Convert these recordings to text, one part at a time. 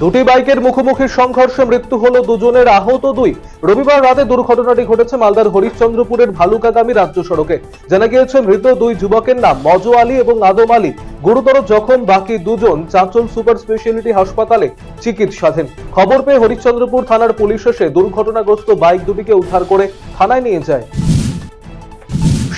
দুটি বাইকের মুখোমুখি সংঘর্ষে মৃত্যু হলো দুজনের আহত দুই। রবিবার রাতে দুর্ঘটনাটি ঘটেছে মালদার হরিশ্চন্দ্রপুরের ভালুকাগামী রাজ্য সড়কে। জানা গিয়েছে, মৃত দুই যুবকের নাম মজু আলী এবং আদম আলী। গুরুতর জখম বাকি দুজন চাঁচল সুপার স্পেশালিটি হাসপাতালে চিকিৎসাধীন। খবর পেয়ে হরিশ্চন্দ্রপুর থানার পুলিশ এসে দুর্ঘটনাগ্রস্ত বাইক দুটিকে উদ্ধার করে থানায় নিয়ে যায়।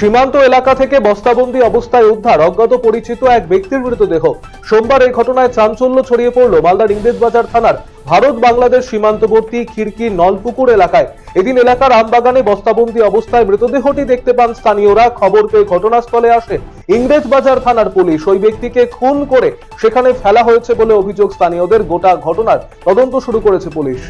সীমান্ত এলাকা থেকে বস্তাবন্দি অবস্থায় উদ্ধার, অজ্ঞাত পরিচিত এক ব্যক্তির মৃতদেহ। সোমবার এই ঘটনায় চাঞ্চল্য ছড়িয়ে পড়ল মালদার ইংরেজবাজার থানার ভারত বাংলাদেশ সীমান্তবর্তী খিড়কি নলপুকুর এলাকায়। এদিন এলাকার আমবাগানে বস্তাবন্দি অবস্থায় মৃতদেহটি দেখতে পান স্থানীয়রা। খবর পেয়ে ঘটনাস্থলে আসে ইংরেজবাজার থানার পুলিশ। ওই ব্যক্তিকে খুন করে সেখানে ফেলা হয়েছে বলে অভিযোগ স্থানীয়দের। গোটা ঘটনার তদন্ত শুরু করেছে পুলিশ।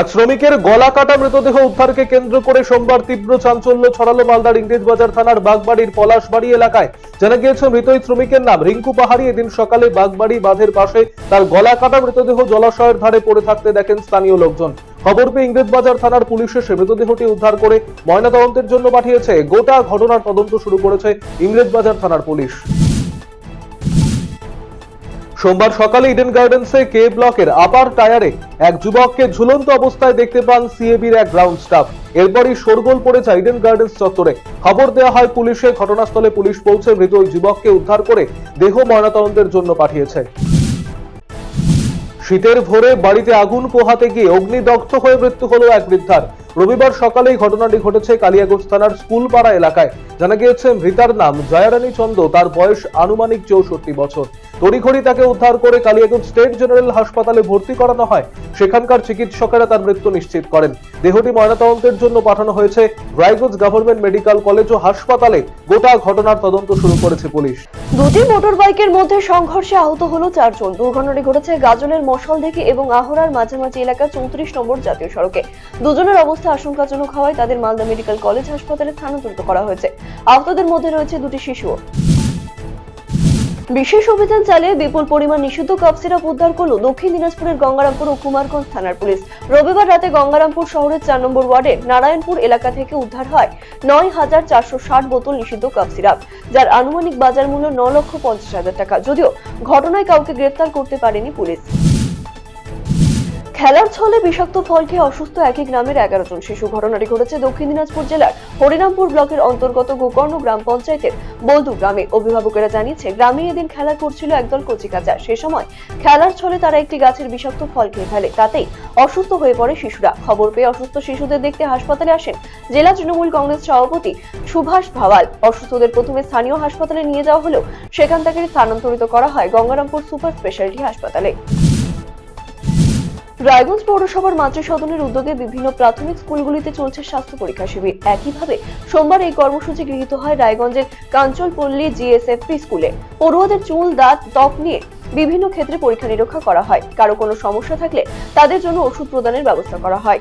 এক শ্রমিকের গলা কাটা মৃতদেহ উদ্ধারকে কেন্দ্র করে সোমবার তীব্র চাঞ্চল্য ছড়ালো মালদার ইংরেজবাজার থানার বাগবাড়ির পলাশবাড়ি এলাকায়। জানা গিয়েছে মৃত শ্রমিকের নাম। রিঙ্কু পাহাড়ি এদিন সকালে বাগবাড়ি বাঁধের পাশে তার গলা কাটা মৃতদেহ জলাশয়ের ধারে পড়ে থাকতে দেখেন স্থানীয় লোকজন। খবর পেয়ে ইংরেজবাজার থানার পুলিশ এসে মৃতদেহটি উদ্ধার করে ময়নাতদন্তের জন্য পাঠিয়েছে। গোটা ঘটনার তদন্ত শুরু করেছে ইংরেজবাজার থানার পুলিশ। সোমবার সকালে ইডেন গার্ডেন্সে কে ব্লকের আপার টায়ারে এক যুবককে ঝুলন্ত অবস্থায় দেখতে পান সিএবির এক গ্রাউন্ড স্টাফ এরপরই শোরগোল পড়ে যায় ইডেন গার্ডেন্স চত্বরে। খবর দেওয়া হয় পুলিশে, ঘটনাস্থলে পুলিশ পৌঁছে মৃত ওই যুবককে উদ্ধার করে দেহ ময়নাতদন্তের জন্য পাঠিয়েছে। শীতের ভোরে বাড়িতে আগুন পোহাতে গিয়ে অগ্নিদগ্ধ হয়ে মৃত্যু হলো এক বৃদ্ধার। রবিবার সকালে এই ঘটনাটি ঘটেছে কালিয়াগঞ্জ থানার স্কুলপাড়া এলাকায়। জানা গিয়েছে, মৃতার নাম জয়ারানী চন্দ, তার বয়স আনুমানিক চৌষট্টি বছর। তড়িঘড়ি তাকে উদ্ধার করে কালিয়াগঞ্জ স্টেট জেনারেল হাসপাতালে ভর্তি করানো হয়। সেখানকার চিকিৎসকেরা তার মৃত্যু নিশ্চিত করেন। দেহটি ময়নাতদন্তের জন্য পাঠানো হয়েছে। রায়গঞ্জ গভর্নমেন্ট মেডিকেল কলেজ ও হাসপাতালে গোটা ঘটনার তদন্ত শুরু করেছে পুলিশ। দুটি মোটর বাইকের মধ্যে সংঘর্ষে আহত হলো চারজন। দুর্ঘটনাটি ঘটেছে গাজলের মশলদিঘি এবং আহরার মাঝামাঝি এলাকা চৌত্রিশ নম্বর জাতীয় সড়কে। দুজনের অবস্থা আশঙ্কাজনক হওয়ায় তাদের মালদা মেডিকেল কলেজ হাসপাতালে স্থানান্তরিত করা হয়েছে। আহতদের মধ্যে রয়েছে দুটি শিশুও বিশেষ অভিযান চালিয়ে বিপুল পরিমাণ নিষিদ্ধ কাপ সিরাপ উদ্ধার করল দক্ষিণ দিনাজপুরের গঙ্গারামপুর ও কুমারগঞ্জ থানার পুলিশ। রবিবার রাতে গঙ্গারামপুর শহরের চার নম্বর ওয়ার্ডের নারায়ণপুর এলাকা থেকে উদ্ধার হয় নয় হাজার চারশো ষাট বোতল নিষিদ্ধ কাপ সিরাপ, যার আনুমানিক বাজার মূল্য ন লক্ষ পঞ্চাশ হাজার টাকা। যদিও ঘটনায় কাউকে গ্রেপ্তার করতে পারেনি পুলিশ। খেলার ছলে বিষাক্ত ফল খেয়ে অসুস্থ একই গ্রামের এগারো জন। শিশু ঘটনাটি ঘটেছে দক্ষিণ দিনাজপুর জেলার হরিরামপুর ব্লকের অন্তর্গত গোকর্ণ গ্রাম পঞ্চায়েতের বলদু গ্রামে। অভিভাবকেরা জানিয়েছে গ্রামে এদিন খেলা করছিল একদল কচিকাচা। সে সময় খেলার ছলে তারা একটি গাছের বিষাক্ত ফল খেয়ে ফেলে। তাতেই অসুস্থ হয়ে পড়ে শিশুরা। খবর পেয়ে অসুস্থ শিশুদের দেখতে হাসপাতালে আসেন জেলা তৃণমূল কংগ্রেস সভাপতি সুভাষ ভাওয়াল। অসুস্থদের প্রথমে স্থানীয় হাসপাতালে নিয়ে যাওয়া হলেও সেখান থেকে স্থানান্তরিত করা হয় গঙ্গারামপুর সুপার স্পেশালিটি হাসপাতালে। রায়গঞ্জ পৌরসভার মাতৃ সদনের উদ্যোগে বিভিন্ন প্রাথমিক স্কুলগুলিতে চলছে স্বাস্থ্য পরীক্ষা শিবির। একইভাবে সোমবার এই কর্মসূচি গৃহীত হয় রায়গঞ্জের কাঞ্চলপল্লী জিএসএফপি স্কুলে। পড়ুয়াদের চুল, দাঁত, ত্বক নিয়ে বিভিন্ন ক্ষেত্রে পরীক্ষা নিরীক্ষা করা হয়। কারও কোনো সমস্যা থাকলে তাদের জন্য ওষুধ প্রদানের ব্যবস্থা করা হয়।